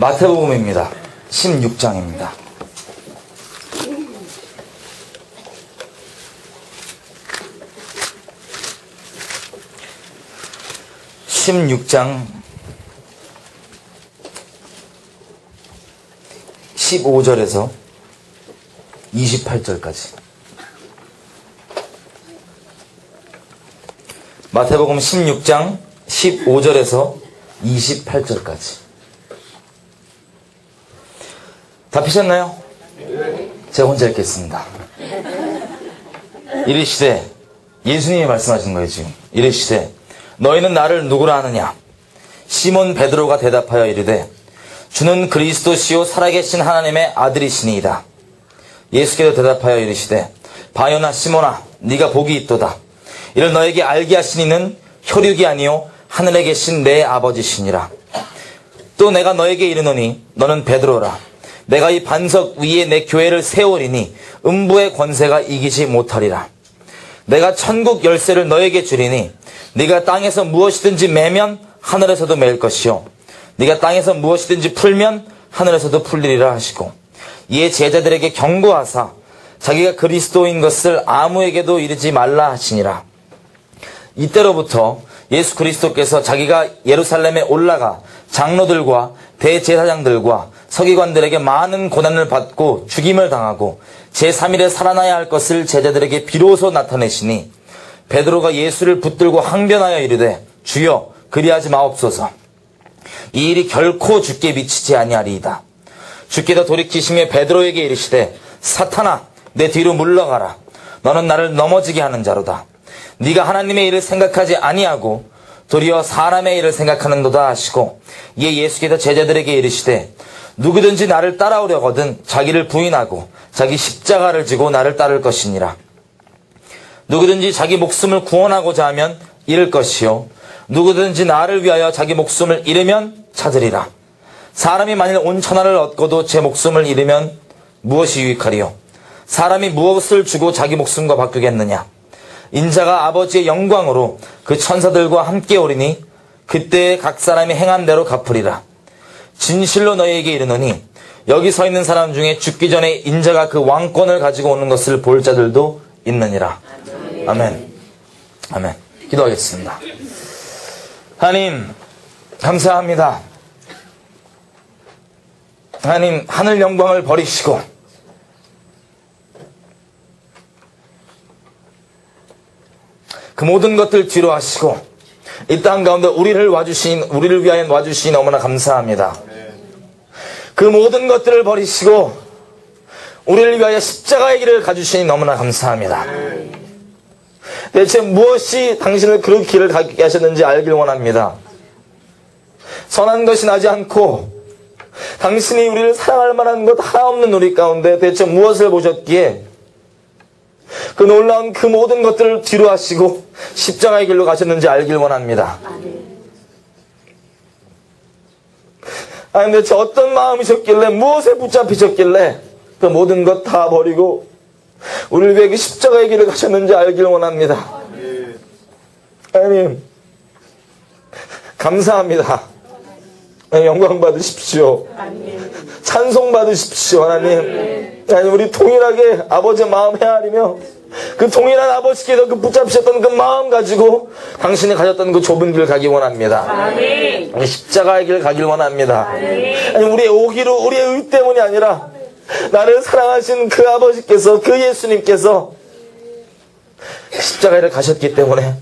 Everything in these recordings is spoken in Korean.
마태복음입니다. 16장입니다. (16장) 15절에서 28절까지 마태복음 16장 15절에서 28절까지 다 피셨나요? 제가 혼자 읽겠습니다. 이르시되 예수님이 말씀하신 거예요 지금 이르시되 너희는 나를 누구라 하느냐 시몬 베드로가 대답하여 이르되 주는 그리스도시요 살아계신 하나님의 아들이시니이다. 예수께서 대답하여 이르시되 바요나 시몬아 네가 복이 있도다. 이를 너에게 알게 하시니는 혈육이 아니요 하늘에 계신 내 아버지시니라. 또 내가 너에게 이르노니 너는 베드로라. 내가 이 반석 위에 내 교회를 세우리니 음부의 권세가 이기지 못하리라. 내가 천국 열쇠를 너에게 주리니 네가 땅에서 무엇이든지 매면 하늘에서도 매일 것이요 네가 땅에서 무엇이든지 풀면 하늘에서도 풀리리라 하시고 이에 제자들에게 경고하사 자기가 그리스도인 것을 아무에게도 이르지 말라 하시니라. 이때로부터 예수 그리스도께서 자기가 예루살렘에 올라가 장로들과 대제사장들과 서기관들에게 많은 고난을 받고 죽임을 당하고 제3일에 살아나야 할 것을 제자들에게 비로소 나타내시니 베드로가 예수를 붙들고 항변하여 이르되 주여 그리하지 마옵소서. 이 일이 결코 죽게 미치지 아니하리이다. 주께서 돌이키시며 베드로에게 이르시되 사탄아 내 뒤로 물러가라. 너는 나를 넘어지게 하는 자로다. 네가 하나님의 일을 생각하지 아니하고 도리어 사람의 일을 생각하는도다 하시고 이에 예수께서 제자들에게 이르시되 누구든지 나를 따라오려거든 자기를 부인하고 자기 십자가를 지고 나를 따를 것이니라. 누구든지 자기 목숨을 구원하고자 하면 잃을 것이요. 누구든지 나를 위하여 자기 목숨을 잃으면 찾으리라. 사람이 만일 온 천하를 얻고도 제 목숨을 잃으면 무엇이 유익하리요? 사람이 무엇을 주고 자기 목숨과 바꾸겠느냐 인자가 아버지의 영광으로 그 천사들과 함께 오리니 그때 각 사람이 행한 대로 갚으리라. 진실로 너희에게 이르노니 여기 서 있는 사람 중에 죽기 전에 인자가 그 왕권을 가지고 오는 것을 볼 자들도 있느니라. 아멘. 아멘. 기도하겠습니다. 하나님, 감사합니다. 하나님, 하늘 영광을 버리시고 그 모든 것들 뒤로 하시고 이 땅 가운데 우리를 와주신 우리를 위하여 와주신 너무나 감사합니다. 그 모든 것들을 버리시고 우리를 위하여 십자가의 길을 가주시니 너무나 감사합니다. 대체 무엇이 당신을 그런 길을 가게 하셨는지 알길 원합니다. 선한 것이 나지 않고 당신이 우리를 사랑할 만한 것 하나 없는 우리 가운데 대체 무엇을 보셨기에 그 놀라운 그 모든 것들을 뒤로 하시고 십자가의 길로 가셨는지 알길 원합니다. 아니 대체 어떤 마음이셨길래 무엇에 붙잡히셨길래 그 모든 것 다 버리고 우리를 위해 그 십자가의 길을 가셨는지 알길 원합니다. 하나님 감사합니다. 영광 받으십시오. 찬송 받으십시오, 하나님. 하나님, 우리 통일하게 아버지의 마음 헤아리며 그 동일한 아버지께서 그 붙잡으셨던 그 마음 가지고 당신이 가졌던 그 좁은 길 가기 원합니다. 아멘. 십자가의 길 가길 원합니다. 아니, 우리의 오기로, 우리의 의 때문이 아니라 나를 사랑하신 그 아버지께서, 그 예수님께서 십자가를 가셨기 때문에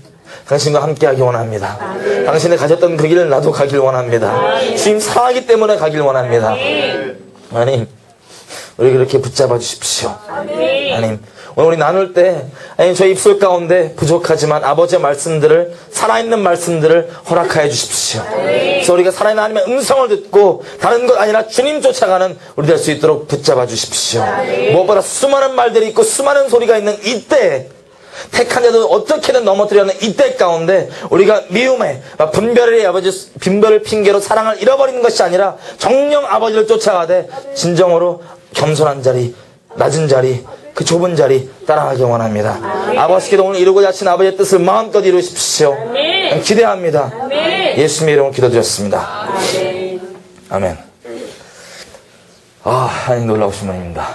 당신과 함께 하기 원합니다. 아멘. 당신이 가졌던 그 길을 나도 가길 원합니다. 아멘. 주님 사랑하기 때문에 가길 원합니다. 하나님, 우리 그렇게 붙잡아 주십시오. 하나님, 오늘 우리 나눌 때, 아니, 저희 입술 가운데 부족하지만 아버지의 말씀들을, 살아있는 말씀들을 허락하여 주십시오. 그래서 우리가 살아있는 하나님의 음성을 듣고, 다른 것 아니라 주님 쫓아가는 우리 될 수 있도록 붙잡아 주십시오. 무엇보다 수많은 말들이 있고, 수많은 소리가 있는 이때, 택한 자도 어떻게든 넘어뜨려는 이때 가운데 우리가 미움에 분별의 아버지 분별을 핑계로 사랑을 잃어버리는 것이 아니라 정령 아버지를 쫓아가되 진정으로 겸손한 자리 낮은 자리 그 좁은 자리 따라가기 원합니다. 아버지께도 오늘 이루고자 하신 아버지의 뜻을 마음껏 이루십시오. 기대합니다. 예수님의 이름으로 기도드렸습니다. 아멘. 아, 하나님 놀라우신 분입니다.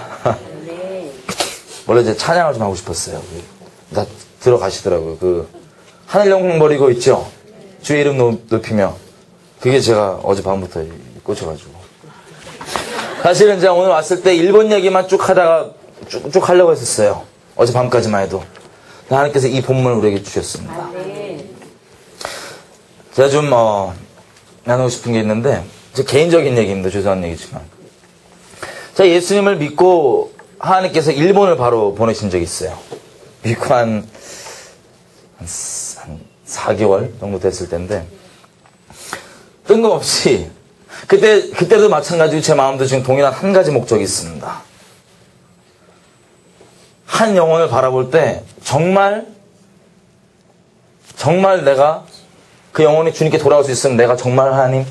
원래 이제 찬양을 좀 하고 싶었어요. 그, 다 들어가시더라고요. 그, 하늘 영광 버리고 있죠? 주의 이름 높- 높이며. 그게 제가 어젯밤부터 꽂혀가지고. 사실은 제가 오늘 왔을 때 일본 얘기만 쭉 하다가 쭉쭉 하려고 했었어요. 어젯밤까지만 해도. 하나님께서 이 본문을 우리에게 주셨습니다. 제가 좀, 어, 나누고 싶은 게 있는데, 제 개인적인 얘기입니다. 죄송한 얘기지만. 제가 예수님을 믿고 하나님께서 일본을 바로 보내신 적이 있어요. 믿고 한, 한, 사- 한 4개월 정도 됐을 텐데, 뜬금없이, 그때, 그때도 마찬가지로 제 마음도 지금 동일한 한 가지 목적이 있습니다. 한 영혼을 바라볼 때, 정말, 정말 내가 그 영혼이 주님께 돌아올 수 있으면 내가 정말 하나님,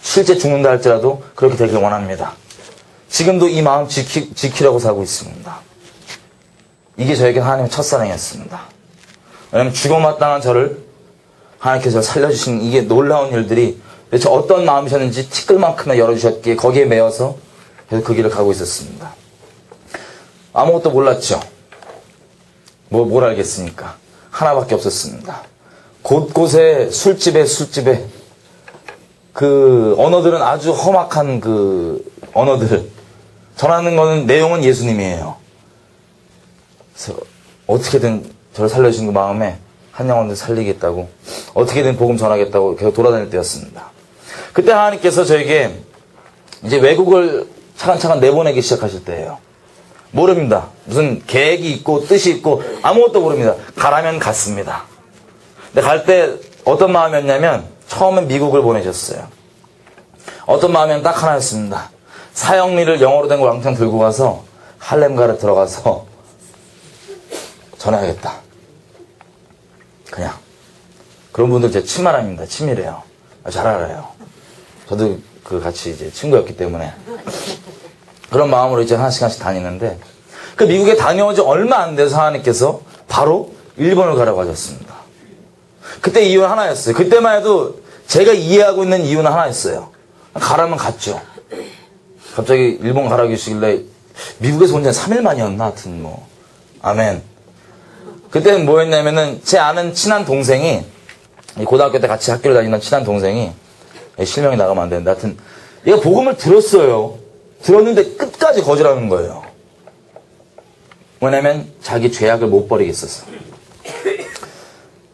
실제 죽는다 할지라도 그렇게 되길 원합니다. 지금도 이 마음 지키, 지키려고 살고 있습니다. 이게 저에게 하나님의 첫사랑이었습니다. 왜냐하면 죽어마땅한 저를 하나님께서 살려주신 이게 놀라운 일들이 도대체 어떤 마음이셨는지 티끌만큼이나 열어주셨기에 거기에 매여서 계속 그 길을 가고 있었습니다. 아무것도 몰랐죠. 뭐, 뭘 알겠습니까? 하나밖에 없었습니다. 곳곳에 술집에 술집에 그 언어들은 아주 험악한 그 언어들 전하는 거는 내용은 예수님이에요. 그래서 어떻게든 저를 살려주신 그 마음에 한 영혼을 살리겠다고 어떻게든 복음 전하겠다고 계속 돌아다닐 때였습니다. 그때 하나님께서 저에게 이제 외국을 차근차근 내보내기 시작하실 때예요. 모릅니다. 무슨 계획이 있고 뜻이 있고 아무것도 모릅니다. 가라면 갔습니다. 근데 갈 때 어떤 마음이었냐면 처음엔 미국을 보내셨어요. 어떤 마음이면 딱 하나였습니다. 사형리를 영어로 된 걸 왕창 들고 가서 할렘가를 들어가서 전해야겠다. 그냥. 그런 분들 제 친마람입니다. 친밀해요. 아, 잘 알아요. 저도 그 같이 이제 친구였기 때문에. 그런 마음으로 이제 하나씩 하나씩 다니는데 그 미국에 다녀온 지 얼마 안 돼서 하나님께서 바로 일본을 가라고 하셨습니다. 그때 이유는 하나였어요. 그때만 해도 제가 이해하고 있는 이유는 하나였어요. 가라면 갔죠. 갑자기 일본 가라고 하시길래 미국에서 온지 3일 만이었나 하여튼 뭐 아멘. 그때는 뭐였냐면은 제 아는 친한 동생이 이 고등학교 때 같이 학교를 다니던 친한 동생이 실명이 나가면 안 되는데 하여튼 얘가 복음을 들었어요. 들었는데 끝까지 거절하는 거예요. 왜냐면 자기 죄악을 못 버리겠어서.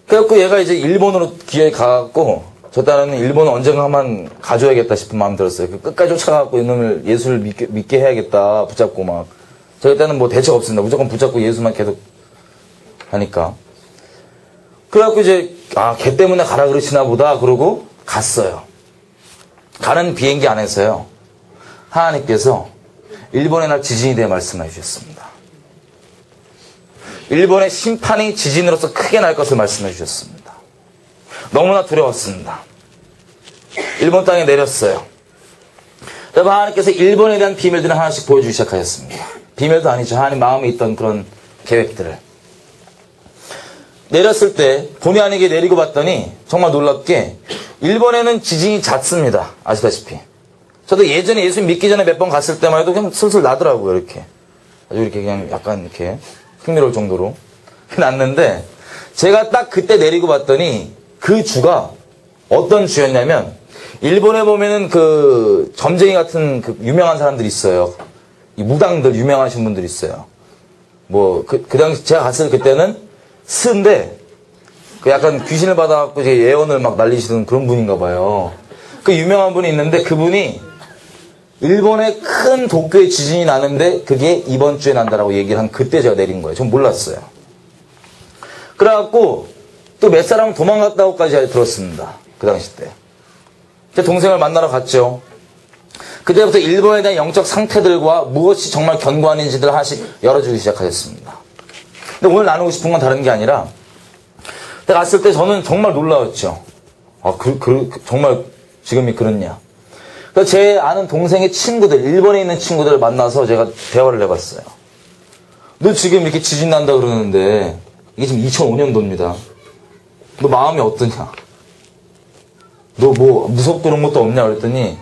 그래갖고 얘가 이제 일본으로 기어이 가갖고 저 딸은 일본 언젠가만 가줘야겠다 싶은 마음 들었어요. 그 끝까지 쫓아가갖고 이놈을 예수를 믿게, 믿게 해야겠다 붙잡고 막. 저희 때는 뭐 대책 없습니다. 무조건 붙잡고 예수만 계속 하니까. 그래갖고 이제 아 걔 때문에 가라 그러시나 보다 그러고 갔어요. 가는 비행기 안에서요. 하나님께서 일본의 날 지진이 대해 말씀해 주셨습니다. 일본의 심판이 지진으로서 크게 날 것을 말씀해 주셨습니다. 너무나 두려웠습니다. 일본 땅에 내렸어요. 여러분 하나님께서 일본에 대한 비밀들을 하나씩 보여주기 시작하셨습니다. 비밀도 아니죠. 하나님 마음에 있던 그런 계획들을. 내렸을 때 본의 아니게 내리고 봤더니 정말 놀랍게 일본에는 지진이 잦습니다. 아시다시피. 저도 예전에 예수 믿기 전에 몇 번 갔을 때만 해도 그냥 슬슬 나더라고요. 이렇게. 아주 이렇게 그냥 약간 이렇게 흥미로울 정도로. 났는데 제가 딱 그때 내리고 봤더니 그 주가 어떤 주였냐면 일본에 보면은 그 점쟁이 같은 그 유명한 사람들이 있어요. 이 무당들 유명하신 분들이 있어요. 뭐 그 그 당시 제가 갔을 그때는 스인데 그 약간 귀신을 받아갖고 예언을 막 날리시는 그런 분인가 봐요. 그 유명한 분이 있는데 그분이 일본에 큰 도쿄에 지진이 나는데 그게 이번 주에 난다라고 얘기를 한 그때 제가 내린 거예요. 전 몰랐어요. 그래갖고 또 몇 사람은 도망갔다고까지 들었습니다. 그 당시 때. 제 동생을 만나러 갔죠. 그때부터 일본에 대한 영적 상태들과 무엇이 정말 견고한인지들 하나씩 열어주기 시작하셨습니다. 근데 오늘 나누고 싶은 건 다른 게 아니라 갔을 때 저는 정말 놀라웠죠. 아, 그, 그, 그, 정말 지금이 그렇냐. 그래서 제 아는 동생의 친구들, 일본에 있는 친구들을 만나서 제가 대화를 해봤어요. 너 지금 이렇게 지진 난다 그러는데, 이게 지금 2005년도입니다. 너 마음이 어떠냐? 너 뭐 무섭고 그런 것도 없냐? 그랬더니,